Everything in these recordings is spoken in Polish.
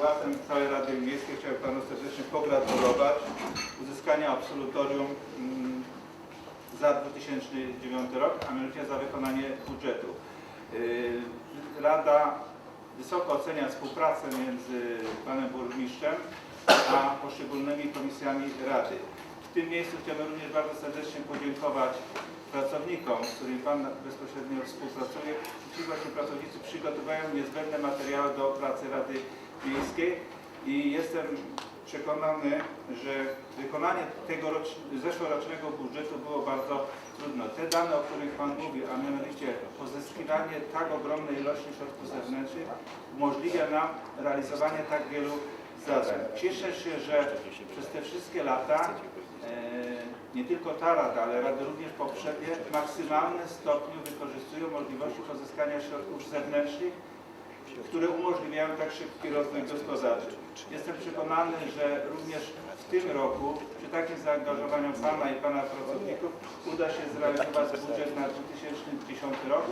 głosem całej Rady Miejskiej chciałbym Panu serdecznie pogratulować uzyskania absolutorium mm, za 2009 rok, a mianowicie za wykonanie budżetu. Yy, Rada wysoko ocenia współpracę między Panem Burmistrzem a poszczególnymi komisjami Rady. W tym miejscu chciałbym również bardzo serdecznie podziękować pracownikom, z którymi Pan bezpośrednio współpracuje. Ci właśnie pracownicy przygotowują niezbędne materiały do pracy Rady I jestem przekonany, że wykonanie tego rocz- zeszłorocznego budżetu było bardzo trudno. Te dane, o których Pan mówi, a mianowicie pozyskiwanie tak ogromnej ilości środków zewnętrznych umożliwia nam realizowanie tak wielu zadań. Cieszę się, że przez te wszystkie lata e, nie tylko ta Rada, ale Rady również poprzednie w maksymalnym stopniu wykorzystują możliwości pozyskania środków zewnętrznych, które umożliwiają tak szybki rozwój gospodarczy. Jestem przekonany, że również w tym roku przy takim zaangażowaniu Pana i Pana pracowników uda się zrealizować budżet na 2010 rok,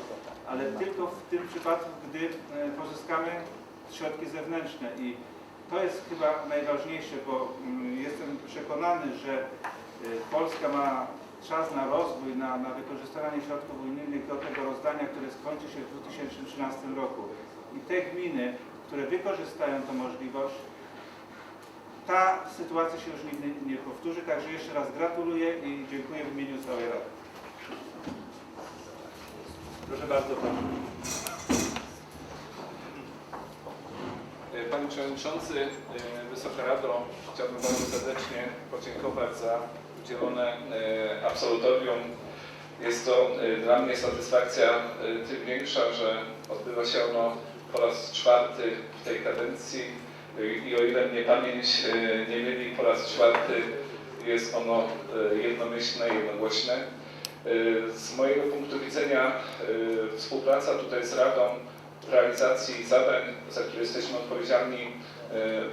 ale tylko w tym przypadku, gdy e, pozyskamy środki zewnętrzne i to jest chyba najważniejsze, bo mm, jestem przekonany, że y, Polska ma czas na rozwój, na, na wykorzystanie środków unijnych do tego rozdania, które skończy się w 2013 roku. I te gminy, które wykorzystają tę możliwość, ta sytuacja się już nigdy nie powtórzy. Także jeszcze raz gratuluję i dziękuję w imieniu całej Rady. Proszę bardzo, Pan. E, Panie Przewodniczący, e, Wysoka Rado, chciałbym bardzo serdecznie podziękować za udzielone e, absolutorium. Jest to e, dla mnie satysfakcja e, tym większa, że odbywa się ono po raz czwarty w tej kadencji E, i o ile mnie pamięć nie myli, po raz czwarty jest ono jednomyślne, jednogłośne. Z mojego punktu widzenia współpraca tutaj z Radą realizacji zadań, za które jesteśmy odpowiedzialni,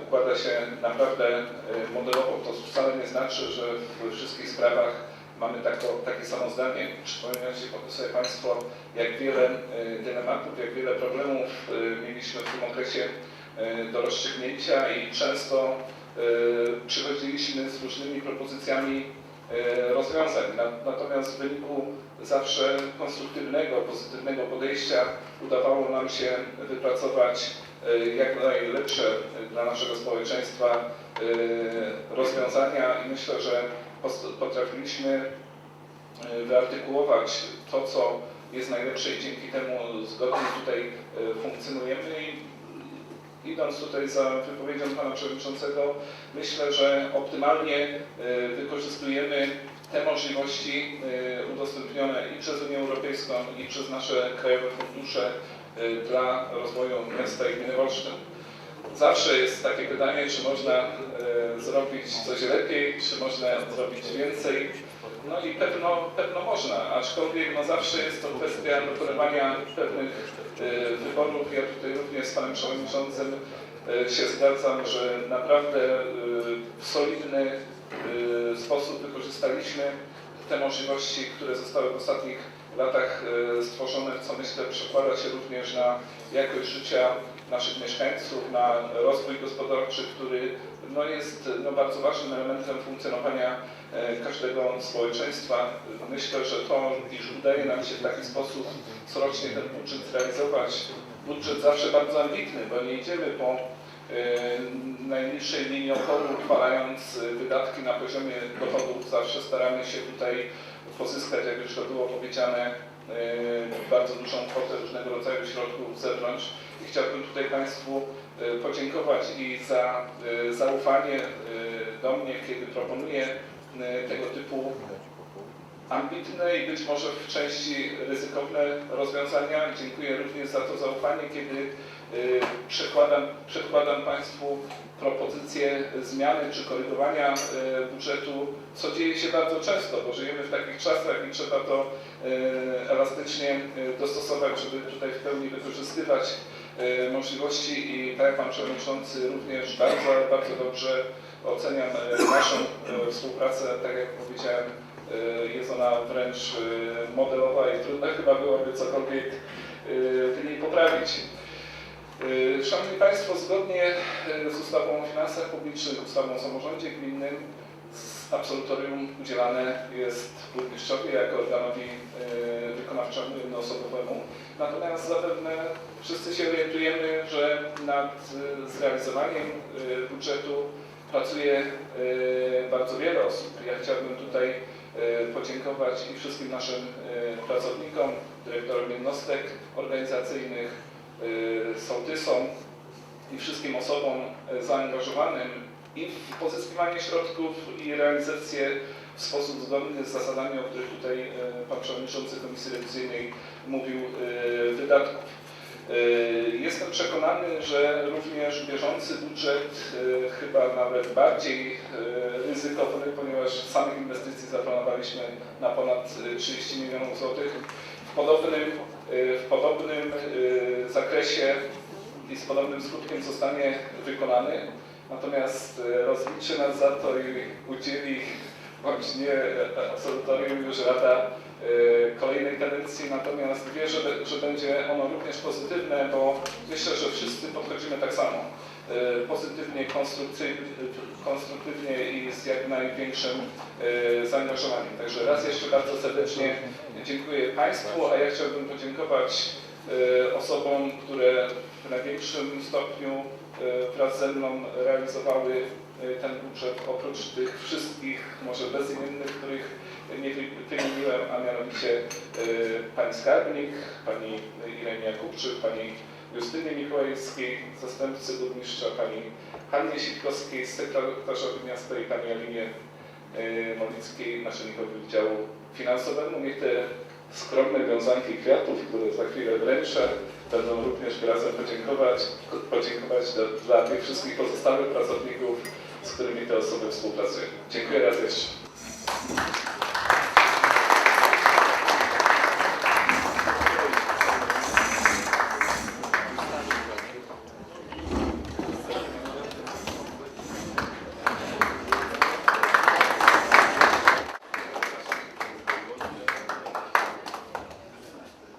układa się naprawdę modelowo. To wcale nie znaczy, że we wszystkich sprawach mamy tako, takie samo zdanie. Przypominacie sobie Państwo, jak wiele e, dylematów, jak wiele problemów e, mieliśmy w tym okresie e, do rozstrzygnięcia i często przychodziliśmy z różnymi propozycjami rozwiązań. Na- Natomiast w wyniku zawsze konstruktywnego, pozytywnego podejścia udawało nam się wypracować jak najlepsze dla naszego społeczeństwa e, rozwiązania i myślę, że potrafiliśmy e, wyartykułować to, co jest najlepsze i dzięki temu zgodnie tutaj e, funkcjonujemy. I idąc tutaj za wypowiedzią Pana Przewodniczącego, myślę, że optymalnie e, wykorzystujemy te możliwości e, udostępnione i przez Unię Europejską i przez nasze krajowe fundusze e, dla rozwoju miasta i gminy Olsztyn. Zawsze jest takie pytanie, czy można e, zrobić coś lepiej, czy można zrobić więcej. No i pewno, pewno można, aczkolwiek no zawsze jest to kwestia dokonywania pewnych e, wyborów. Ja tutaj również z Panem Przewodniczącym się zgadzam, że naprawdę w solidny sposób wykorzystaliśmy te możliwości, które zostały w ostatnich latach e, stworzone, co myślę przekłada się również na jakość życia naszych mieszkańców, na rozwój gospodarczy, który no, jest no, bardzo ważnym elementem funkcjonowania e, każdego społeczeństwa. Myślę, że to, iż udaje nam się w taki sposób corocznie ten budżet zrealizować, budżet zawsze bardzo ambitny, bo nie idziemy po e, najniższej linii oporu, uchwalając wydatki na poziomie dochodów. Zawsze staramy się tutaj pozyskać, jak już to było powiedziane, e, bardzo dużą kwotę różnego rodzaju środków z zewnątrz. I chciałbym tutaj Państwu e, podziękować i za e, zaufanie do mnie, kiedy proponuję tego typu ambitne i być może w części ryzykowne rozwiązania. Dziękuję również za to zaufanie, kiedy y, przedkładam, przedkładam Państwu propozycje zmiany czy korygowania y, budżetu, co dzieje się bardzo często, bo żyjemy w takich czasach i trzeba to y, elastycznie dostosować, żeby tutaj w pełni wykorzystywać możliwości i tak jak Pan Przewodniczący również bardzo, bardzo dobrze oceniam naszą współpracę, tak jak powiedziałem, Jest ona wręcz y, modelowa i trudno chyba byłoby cokolwiek y, w niej poprawić. Szanowni Państwo, zgodnie z ustawą o finansach publicznych, ustawą o samorządzie gminnym, absolutorium udzielane jest burmistrzowi jako organowi wykonawczemu jednoosobowemu. Natomiast zapewne wszyscy się orientujemy, że nad zrealizowaniem budżetu pracuje y, bardzo wiele osób. Ja chciałbym tutaj y, podziękować i wszystkim naszym y, pracownikom, dyrektorom jednostek organizacyjnych, sołtysom i wszystkim osobom zaangażowanym i w pozyskiwanie środków i realizację w sposób zgodny z zasadami, o których tutaj Pan Przewodniczący Komisji Rewizyjnej mówił, wydatków. Y, Jestem przekonany, że również bieżący budżet y, chyba nawet bardziej y, ryzykowny, ponieważ samych inwestycji zaplanowaliśmy na ponad y, 30 milionów złotych. W podobnym, w podobnym zakresie i z podobnym skutkiem zostanie wykonany. Natomiast rozliczy nas za to i udzieli bądź nie e, absolutorium już Rada kolejnej kadencji, natomiast wie, że, będzie ono również pozytywne, bo myślę, że wszyscy podchodzimy tak samo. y, Pozytywnie, konstruktywnie, i z jak największym y, zaangażowaniem. Także raz jeszcze bardzo serdecznie dziękuję Państwu, a ja chciałbym podziękować y, osobom, które w największym stopniu y, wraz ze mną realizowały y, ten budżet, oprócz tych wszystkich, może bezimiennych, których nie wy- wymieniłem, a mianowicie pani skarbnik, pani Irenie Jakubczyk, pani Justynie Mikołajskiej, zastępcy burmistrza, pani Hannie Sitkowskiej, sekretarzowi miasta i pani Alinie Molickiej, naczelnikowi Wydziału Finansowemu. Niech te skromne wiązanki kwiatów, które za chwilę wręczę, będą również wyrazem podziękować, podziękować dla, dla tych wszystkich pozostałych pracowników, z którymi te osoby współpracują. Dziękuję raz jeszcze.